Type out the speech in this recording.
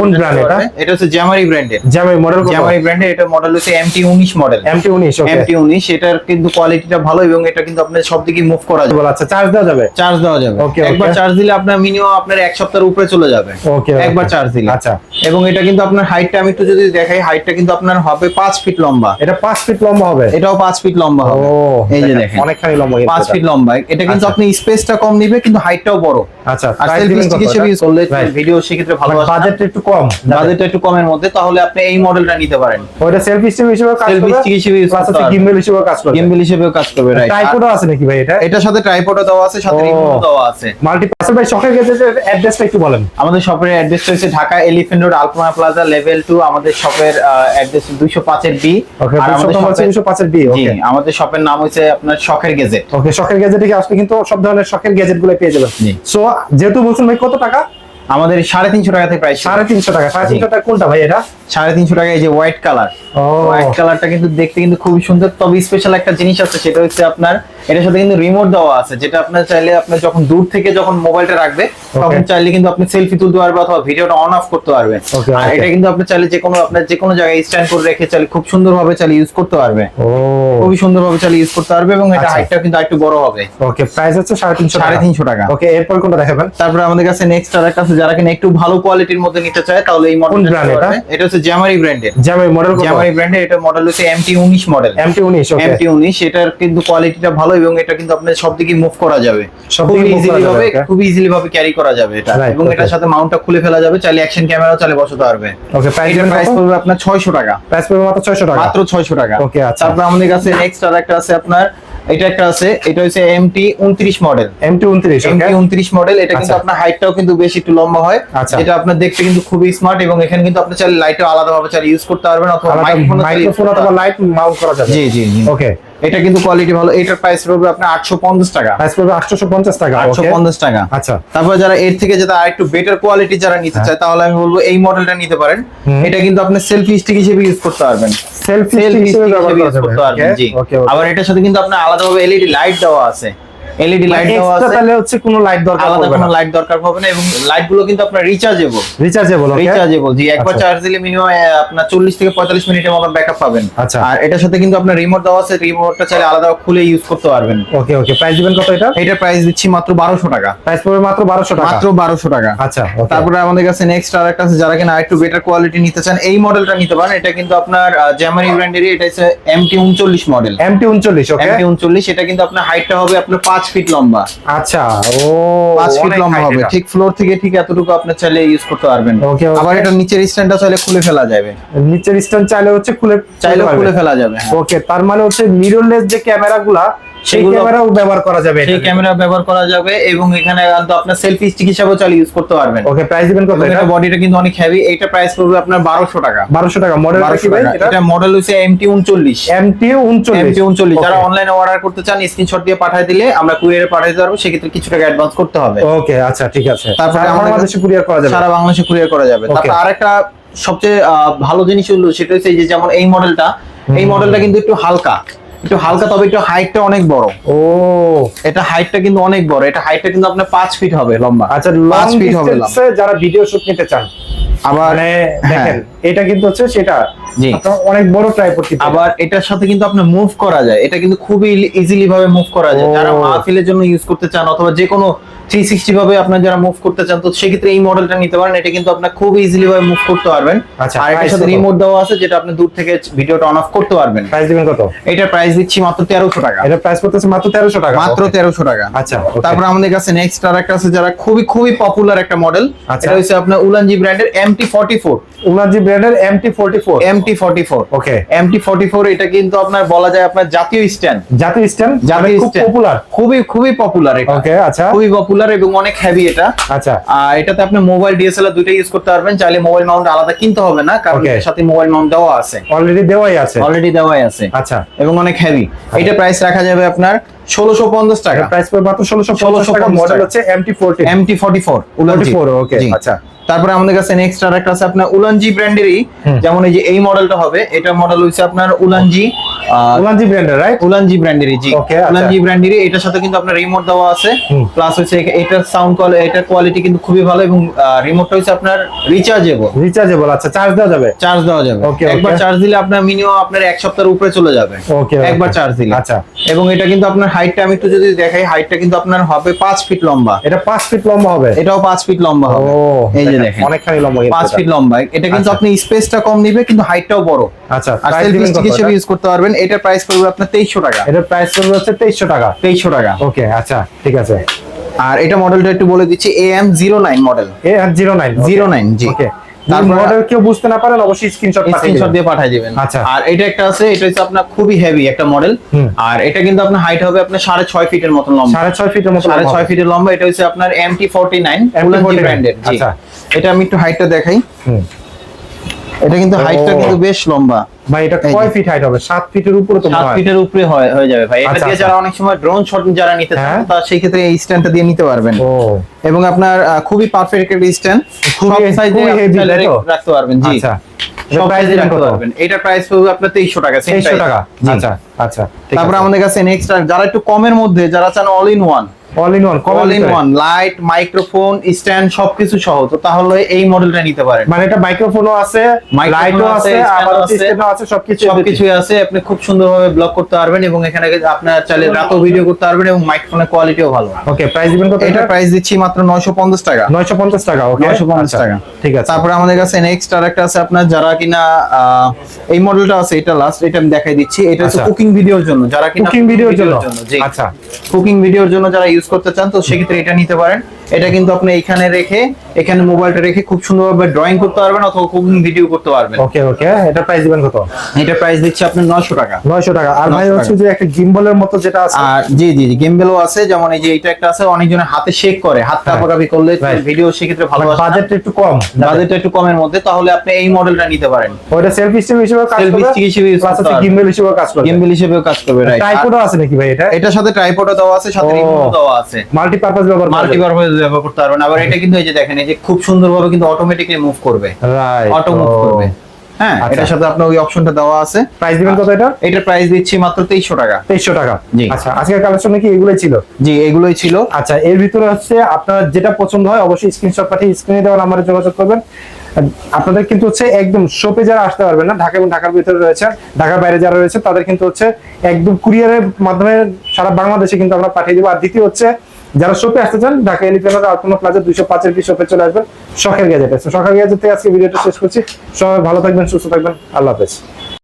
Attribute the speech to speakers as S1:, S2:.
S1: কোন এটা?
S2: এটা হচ্ছে জ্যামারি ব্র্যান্ডের
S1: মডেল
S2: জ্যামারি ব্র্যান্ডের এটা মডেল হচ্ছে এমটি উনিশ মডেল
S1: এমটি 19 ওকে
S2: এমটি উনিশ এটার কিন্তু কোয়ালিটিটা ভালো এবং এটা কিন্তু সব দিকে মুভ করা যাবে।
S1: আচ্ছা চার্জ দেওয়া যাবে?
S2: চার্জ দেওয়া যাবে।
S1: Okay,
S2: একবার চার্জ দিলে আপনার মিনিমাম আপনার এক সপ্তাহের উপরে চলে যাবে।
S1: ওকে
S2: একবার চার্জ দিলে।
S1: আচ্ছা।
S2: এবং এটা কিন্তু আপনার হাইটটা আমি একটু যদি দেখাই হাইটটা কিন্তু আপনার হবে পাঁচ ফিট লম্বা।
S1: এটা 5 ফিট লম্বা হবে?
S2: এটাও পাঁচ ফিট লম্বা হবে।
S1: ও
S2: এই যে দেখেন
S1: অনেকখানি লম্বা
S2: পাঁচ ফিট লম্বা। এটা কিন্তু
S1: আচ্ছা।
S2: আপনি স্পেসটা কম নিবে কিন্তু হাইটটাও বড়।
S1: আচ্ছা
S2: আর সেলফি স্টিক হিসেবে ইউজ করলে ভিডিও সেক্ষেত্রে ভালো আসবে।
S1: বাজেট একটু কম।
S2: বাজেটটা একটু কমের মধ্যে তাহলে আপনি এই মডেলটা নিতে পারেন।
S1: ওটা সেলফি স্টিক হিসেবে কাজ করবে
S2: stick হিসেবে use
S1: প্লাস হচ্ছে। গিম্বল হিসেবে কাজ করবে।
S2: গেমবিল হিসেবেও কাজ করবে রাইট
S1: ট্রাইপডও আছে নাকি ভাই এটা?
S2: এটার সাথে ট্রাইপডও দেওয়া আছে সাথে। রিমোটও দেওয়া আছে।
S1: মাল্টি পার্সেল ভাই শখের গেছে অ্যাড্রেসটা একটু বলেন।
S2: আমাদের শপের অ্যাড্রেসটা হচ্ছে Dhaka elephant road Alpona plaza level two আমাদের শপের অ্যাড্রেস দুইশো পাঁচের বি
S1: ওকে
S2: আর আমাদের শপের
S1: 205 এর বি ওকে
S2: আমাদের শপের নাম হচ্ছে আপনার শখের গেজেট
S1: ওকে শখের গ্যাজেটে আসলে কিন্তু সব ধরনের শখের গ্যাজেটগুলো পেয়ে যাবেন। সো যেহেতু বলছেন ভাই কত টাকা?
S2: আমাদের সাড়ে তিনশো টাকা থেকে প্রায়
S1: সাড়ে তিনশো টাকা। সাড়ে তিনশো টাকা কোনটা ভাই এটা?
S2: সাড়ে তিনশো টাকা এই যে হোয়াইট কালার হোয়াইট কালারটা কিন্তু দেখতে কিন্তু খুবই সুন্দর। তবে স্পেশাল একটা জিনিস আছে সেটা হচ্ছে আপনার এটার সাথে কিন্তু রিমোট দেওয়া আছে যেটা আপনার চাইলে আপনি যখন দূর থেকে যখন মোবাইলটা রাখবে তখন চাইলে কিন্তু আপনি সেলফি তুলতে পারবে অথবা ভিডিওটা অন অফ করতে পারবেন। আর এটা কিন্তু আপনি চাইলে যে কোনো আপনার যে কোনো জায়গায় স্ট্যান্ড করে রেখে চাইলে খুব সুন্দরভাবে চাইলে ইউজ করতে পারবে খুবই সুন্দরভাবে চাইলে ইউজ করতে পারবে এবং এটা
S1: আচ্ছা।
S2: হাইটটা কিন্তু একটু বড় হবে।
S1: ওকে প্রাইস হচ্ছে সাড়ে তিনশো
S2: সাড়ে তিনশো টাকা।
S1: ওকে এরপর কোনটা দেখাবেন?
S2: তারপরে আমাদের কাছে নেক্সট আর একটা আছে যারা কিনা একটু ভালো কোয়ালিটির মধ্যে নিতে চায় তাহলে এই মডেল
S1: এটা?
S2: হচ্ছে জ্যামারি ব্র্যান্ডের
S1: জ্যামাই মডেল কত?
S2: জ্যামারি ব্র্যান্ডের এটা মডেল হচ্ছে এমটি উনিশ মডেল
S1: এমটি 19 ওকে
S2: এমটি উনিশ এটার কিন্তু কোয়ালিটিটা ভালো এবং এটা কিন্তু আপনার সব দিকে মুভ করা যাবে।
S1: সব দিকে
S2: ইজিলি ভাবে খুব ইজিলি ভাবে ক্যারি করা যাবে এটা। এবং এটার সাথে মাউন্টটা খুলে ফেলা যাবে চাইলে অ্যাকশন ক্যামেরাও চাইলে বসাতে পারবে।
S1: ওকে প্রাইস
S2: প্রাইস পড়বে আপনার 600 টাকা।
S1: প্রাইস পড়বে মাত্র 600 টাকা।
S2: মাত্র 600 টাকা।
S1: ওকে আচ্ছা।
S2: তারপর আমাদের কাছে নেক্সট আর একটা আছে আপনার এটা একটা আছে এটা হচ্ছে এম টি উনত্রিশ model
S1: MT 29
S2: MT
S1: T
S2: 29 model এটা কিন্তু
S1: আচ্ছা।
S2: আপনার হাইটটাও কিন্তু বেশি একটু লম্বা হয়।
S1: এটা
S2: যেটা আপনার দেখতে কিন্তু খুবই স্মার্ট এবং এখানে কিন্তু আপনি চাইলে লাইটও আলাদাভাবে চাইলে ইউজ করতে পারবেন অথবা মাইক্রোফোন
S1: মাইক্রোফোন অথবা লাইট মাউন্ট করা যাবে।
S2: জি জি জি।
S1: ওকে
S2: এটা কিন্তু কোয়ালিটি ভালো। এটার প্রাইস পড়বে আপনার 850 টাকা।
S1: প্রাইস পড়বে 850 টাকা ওকে
S2: 850 টাকা।
S1: আচ্ছা।
S2: তারপর যারা এর থেকে যারা আরেকটু বেটার কোয়ালিটি যারা নিতে
S1: হ্যাঁ।
S2: চায় তাহলে আমি বলব এই মডেলটা নিতে পারেন। এটা কিন্তু আপনি সেলফি স্টিক হিসেবে ইউজ করতে পারবেন।
S1: সেলফি
S2: স্টিক হিসেবে
S1: ব্যবহার
S2: করতে পারবেন জি।
S1: ওকে
S2: আবার এটার সাথে কিন্তু আপনার আলাদাভাবে এলইডি লাইট দেওয়া আছে। এলইডি লাইট দেওয়া আছে।
S1: তাহলে হচ্ছে কোনো লাইট দরকার
S2: আলাদা
S1: পড়বে
S2: কোনো লাইট দরকার হবে না এবং লাইটগুলো কিন্তু আপনার রিচার্জেবল
S1: রিচার্জেবল ওকে
S2: রিচার্জেবল জি একবার
S1: আচ্ছা।
S2: চার্জ দিলে মিনিমাম আপনার 40 থেকে 45 মিনিটের মতো ব্যাকআপ পাবেন।
S1: আচ্ছা।
S2: আর এটার সাথে কিন্তু আপনার রিমোট দেওয়া আছে রিমোটটা চাইলে আলাদা খুলে ইউজ করতে পারবেন।
S1: ওকে ওকে প্রাইস দিবেন কত এটা?
S2: এটার প্রাইস দিচ্ছি মাত্র 1200 টাকা।
S1: প্রাইস পড়বে মাত্র 1200 টাকা?
S2: মাত্র 1200 টাকা।
S1: আচ্ছা
S2: তারপরে আমাদের কাছে নেক্সট আর একটা আছে যারা কিনা একটু বেটার কোয়ালিটি নিতে চান এই মডেলটা নিতে পারেন। এটা কিন্তু আপনার জ্যামারি ব্র্যান্ডেরই এটা হচ্ছে এমটি উনচল্লিশ মডেল
S1: এমটি 39 ওকে
S2: এমটি উনচল্লিশ এটা কিন্তু আপনার হাইটটা হবে আপনার পাঁচ ফিট লম্বা।
S1: আচ্ছা ও
S2: পাঁচ ফিট লম্বা হবে। ঠিক ফ্লোর থেকে ঠিক এতটুকু আপনার চাইলে ইউজ করতে পারবেন. আবার এটা নিচের স্ট্যান্ডটা চাইলে খুলে ফেলা যাবে।
S1: নিচের স্ট্যান্ড চাইলে হচ্ছে খুলে
S2: চাইলে খুলে ফেলা যাবে হ্যাঁ।
S1: ওকে তার মানে হচ্ছে মিররলেস যে ক্যামেরাগুলা
S2: সেগুলো-
S1: ক্যামেরাও ব্যবহার করা যাবে
S2: সেই ক্যামেরা ব্যবহার করা যাবে এবং এখানে আপনার সেলফি স্টিক হিসাবেও চাইলে ইউজ করতে পারবেন।
S1: ওকে প্রাইস দিবেন কত এটা
S2: এটা বডিটা কিন্তু অনেক হেভি এটা প্রাইস পড়বে আপনার টাকা।
S1: 1200 টাকা মডেল
S2: এটা? মডেল হচ্ছে এমটি উনচল্লিশ।
S1: এমটি 39
S2: এমটি উনচল্লিশ। যারা
S1: Okay.
S2: অনলাইনে অর্ডার করতে চান স্ক্রিনশট দিয়ে পাঠিয়ে দিলে আমরা কুরিয়ারে পাঠিয়ে পারব সেক্ষেত্রে কিছু টাকা অ্যাডভান্স করতে হবে।
S1: ওকে আচ্ছা ঠিক আছে।
S2: তারপরে আমাদের
S1: বাংলাদেশে কুরিয়ার করা যাবে?
S2: সারা বাংলাদেশে কুরিয়ার করা যাবে।
S1: Okay.
S2: তারপর আরেকটা সবচেয়ে ভালো জিনিস হলো সেটা হচ্ছে যে যেমন এই মডেলটা এই মডেলটা কিন্তু একটু হালকা। একটু হালকা তবে একটু হাইটটা অনেক বড়।
S1: ও।
S2: এটা হাইটটা কিন্তু অনেক বড়। এটা হাইটটা কিন্তু আপনার পাঁচ ফিট হবে লম্বা।
S1: আচ্ছা লং
S2: পাঁচ ফিট হবে
S1: যারা ভিডিও শুট নিতে চান
S2: আবার
S1: মানে
S2: হ্যাঁ।
S1: দেখেন এটা কিন্তু হচ্ছে সেটা অনেক বড় ট্রাইপড কিন্তু।
S2: আবার এটার সাথে কিন্তু আপনার মুভ করা যায়। এটা কিন্তু খুবই ইজিলি ভাবে মুভ করা যায়। যারা মাহফিলের জন্য ইউজ করতে চান অথবা যে কোনো থ্রি সিক্সটি ভাবে আপনার যারা মুভ করতে চান তো সেক্ষেত্রে এই মডেলটা নিতে পারেন। এটা কিন্তু আপনার খুব ইজিলি ভাবে মুভ করতে পারবেন।
S1: আচ্ছা,
S2: আর এটার সাথে রিমোট দেওয়া আছে যেটা আপনি দূর থেকে ভিডিওটা অন অফ করতে পারবেন।
S1: প্রাইস দিবেন কত?
S2: এটার প্রাইস দিচ্ছি মাত্র তেরোশো টাকা।
S1: এটা প্রাইস পড়তেছে মাত্র 1300 টাকা।
S2: মাত্র. তেরোশো টাকা।
S1: আচ্ছা.
S2: তারপর আমাদের কাছে নেক্সট আর একটা আছে যারা খুবই খুবই পপুলার একটা মডেল
S1: আচ্ছা।
S2: এটা হচ্ছে আপনার উলানজি ব্র্যান্ডের এমটি ফর্টি ফোর
S1: উনাজি ব্র্যান্ডের MT44
S2: MT forty four
S1: okay
S2: MT forty এটা কিন্তু আপনার বলা যায় আপনার জাতীয় স্ট্যান্ড।
S1: জাতীয় স্ট্যান্ড?
S2: জাতীয়
S1: খুব পপুলার
S2: খুবই খুবই পপুলার এটা।
S1: ওকে আচ্ছা।
S2: খুবই পপুলার এবং অনেক হেভি এটা।
S1: আচ্ছা।
S2: আর এটাতে আপনি মোবাইল ডিএসএলআর দুইটা ইউজ করতে পারবেন। চাইলে মোবাইল মাউন্ট আলাদা কিনতে হবে না কারণ এর সাথে মোবাইল মাউন্ট দেওয়া আছে।
S1: অলরেডি দেওয়াই আছে।
S2: অলরেডি দেওয়াই আছে।
S1: আচ্ছা।
S2: এবং অনেক হেভি এটা প্রাইস রাখা যাবে আপনার ষোলোশো পঞ্চাশ টাকা।
S1: প্রাইস পড়বে মাত্র 1650 টাকা
S2: 1650
S1: মডেল
S2: টাকা।
S1: হচ্ছে MT14
S2: এমটি ফর্টি ফোর
S1: 44 ওকে আচ্ছা।
S2: তারপরে আমাদের কাছে নেক্সট আর একটা আছে আপনার উলানজি ব্র্যান্ডেরই। যেমন এই যে এই মডেলটা হবে এটা মডেল হচ্ছে আপনার উলানজি
S1: উলানজি ব্র্যান্ডের রাইট
S2: উলানজি ব্র্যান্ডেরই জি।
S1: Okay, আচ্ছা।
S2: উলানজি ব্র্যান্ডেরই এটার সাথে কিন্তু আপনার রিমোট দেওয়া আছে। প্লাস হচ্ছে এ- এটার সাউন্ড কোয়ালিটি এটার কোয়ালিটি কিন্তু খুবই ভালো এবং রিমোটটা হচ্ছে আপনার রিচার্জেবল
S1: রিচার্জেবল আচ্ছা চার্জ দেওয়া যাবে?
S2: চার্জ দেওয়া যাবে।
S1: Okay,
S2: একবার চার্জ দিলে আপনার মিনিমাম আপনার এক সপ্তাহের উপরে চলে যাবে।
S1: ওকে
S2: একবার চার্জ দিলে।
S1: আচ্ছা।
S2: এবং এটা কিন্তু আপনার হাইটটা আমি একটু যদি দেখাই হাইটটা কিন্তু আপনার হবে পাঁচ ফিট লম্বা।
S1: এটা পাঁচ ফিট লম্বা হবে?
S2: এটাও পাঁচ ফিট লম্বা হবে।
S1: ও
S2: এই যে
S1: দেখেন, অনেকখানি লম্বা কিন্তু
S2: পাঁচ
S1: এটা।
S2: ফিট লম্বা। এটা কিন্তু
S1: আচ্ছা।
S2: আপনি স্পেসটা কম নিবে কিন্তু হাইটটাও বড়।
S1: আচ্ছা
S2: আর সেলফি স্টিক হিসেবে ইউজ করতে পারবেন। এটার প্রাইস পড়বে আপনার তেইশশো টাকা।
S1: এটার প্রাইস পড়বে হচ্ছে তেইশশো টাকা।
S2: তেইশশো টাকা।
S1: ওকে আচ্ছা ঠিক আছে।
S2: আর এটা মডেলটা একটু বলে দিচ্ছি A M zero nine model
S1: A zero nine
S2: zero nine G.
S1: Okay model কেউ বুঝতে না পারেন অবশ্যই স্ক্রিনশট
S2: স্ক্রিনশট দিয়ে পাঠিয়ে দিবেন।
S1: আচ্ছা।
S2: আর এটা একটা আছে এটা হচ্ছে আপনার খুবই হেভি একটা মডেল আর এটা কিন্তু আপনার হাইট হবে আপনার সাড়ে ছয় ফিটের মতন লম্বা।
S1: সাড়ে ছয় ফিটের মতো
S2: সাড়ে ছয় ফিটের লম্বা এটা হচ্ছে আপনার এমটি ফোরটি নাইন
S1: MT49
S2: ব্র্যান্ডের
S1: আচ্ছা।
S2: এটা আমি একটু হাইটটা দেখাই। এটা কিন্তু হাইটটা কিন্তু বেশ লম্বা।
S1: ভাই এটা কয় ফিট হাইট হবে? সাত ফিটের উপরে তো মনে
S2: সাত ফিটের উপরে হয় হয়ে যাবে ভাই। এটা
S1: আচ্ছা,
S2: দিয়ে
S1: আচ্ছা।
S2: যারা অনেক সময় ড্রোন শট যারা নিতে চান
S1: হ্যাঁ।
S2: তা সেই ক্ষেত্রে এই স্ট্যান্ডটা দিয়ে নিতে পারবেন।
S1: ও।
S2: এবং আপনার খুবই পারফেক্ট একটা স্ট্যান্ড
S1: খুবই-
S2: সাইজে রাখতে পারবেন জি।
S1: আচ্ছা।
S2: এটা প্রাইস পড়বে আপনার 2300 টাকা same
S1: তেইশশো
S2: price।
S1: টাকা? আচ্ছা আচ্ছা।
S2: তারপরে আমাদের কাছে নেক্সট যারা একটু কমের মধ্যে যারা চান all in one
S1: all in one
S2: all in one light microphone stand সবকিছু সহ। তো তাহলে এই মডেলটা নিতে পারেন।
S1: মানে এটা মাইক্রোফোনও আছে লাইটও
S2: আছে,
S1: আছে আবার
S2: আছে,
S1: আছে সবকিছু
S2: সবকিছুই আছে। আপনি খুব সুন্দরভাবে ব্লগ করতে পারবেন এবং এখানে আপনার চাইলে রাতেও ভিডিও করতে পারবেন এবং মাইক্রোফোনের কোয়ালিটিও ভালো।
S1: ওকে প্রাইস দিবেন কত
S2: এটা
S1: এটা?
S2: প্রাইস দিচ্ছি মাত্র 950 টাকা।
S1: 950 টাকা ওকে
S2: 950 টাকা।
S1: ঠিক আছে।
S2: তারপরে আমাদের কাছে নেক্সট আরেকটা আছে আপনার যারা কিনা এই মডেলটা আছে এটা লাস্ট এটা আমি দেখাই দিচ্ছি। এটা হচ্ছে
S1: আচ্ছা।
S2: কুকিং ভিডিওর জন্য যারা কিনা
S1: কুকিং ভিডিওর জন্য? আচ্ছা।
S2: কুকিং ভিডিওর জন্য যারা ইউজ করতে চান তো সেক্ষেত্রে এটা নিতে পারেন। এটা কিন্তু আপনি এখানে রেখে এখানে মোবাইলটা রেখে খুব সুন্দরভাবে ড্রয়িং করতে পারবেন অথবা কুকিং ভিডিও করতে পারবেন।
S1: ওকে ওকে এটা প্রাইস দিবেন কত?
S2: এটা প্রাইস দিচ্ছি আপনার 900 টাকা।
S1: 900 টাকা। আর ভাই হচ্ছে যে একটা গিম্বলের মতো যেটা আছে।
S2: আর জি জি জি গেমবেলও আছে যেমন এই যে এটা একটা আছে অনেকজনের হাতে শেক করে হাত
S1: হ্যাঁ।
S2: কাপাকাপি করলে. ভিডিও সেক্ষেত্রে ভালো আসে
S1: বাজেট একটু কম।
S2: বাজেটটা একটু কমের মধ্যে তাহলে আপনি এই মডেলটা নিতে পারেন।
S1: ওটা সেলফি স্টিক হিসেবে কাজ করবে
S2: stick হিসেবে use
S1: প্লাস হচ্ছে গিম্বল হিসেবে কাজ করবে।
S2: গেমবেল হিসেবেও কাজ করবে রাইট
S1: ট্রাইপডও আছে নাকি ভাই এটা?
S2: এটার সাথে ট্রাইপডও দেওয়া আছে সাথে রিমোটও দেওয়া আছে।
S1: মাল্টি পারপাস ব্যবহার
S2: মাল্টি পারপাস ব্যবহার করতে পারবেন। আবার এটা কিন্তু এই যে দেখেন এই যে খুব সুন্দরভাবে কিন্তু অটোমেটিক্যালি মুভ করবে। অটো মুভ করবে। হ্যাঁ
S1: আচ্ছা।
S2: এটার সাথে আপনার ওই অপশনটা দেওয়া আছে।
S1: প্রাইস দিবেন কত এটা?
S2: এটার প্রাইস দিচ্ছি মাত্র 2300 টাকা।
S1: 2300 টাকা।
S2: জি।
S1: আচ্ছা আজকের কালেকশনে কি এগুলোই ছিল?
S2: জি এগুলোই ছিল।
S1: আচ্ছা এর ভিতরে হচ্ছে আপনার যেটা পছন্দ হয় অবশ্যই স্ক্রিনশট পাঠিয়ে স্ক্রিনে দেওয়া নাম্বারে যোগাযোগ করবেন। আপনাদের কিন্তু হচ্ছে একদম শপে যারা আসতে পারবেন না ঢাকা এবং ঢাকার ভিতরে রয়েছে ঢাকার বাইরে যারা রয়েছে তাদের কিন্তু হচ্ছে একদম কুরিয়ারের মাধ্যমে সারা বাংলাদেশে কিন্তু আমরা পাঠিয়ে দেবো। আর দ্বিতীয় হচ্ছে যারা শপে আসতে চান, ঢাকা এলিফেন্ট আলপনা প্লাজা দুইশো পাঁচের বিশ শপে চলে আসবেন। শখের গ্যাজেট আছে। শখের গ্যাজেট আজকে ভিডিওটা শেষ করছি। সবাই ভালো থাকবেন, সুস্থ থাকবেন। আল্লাহ হাফেজ।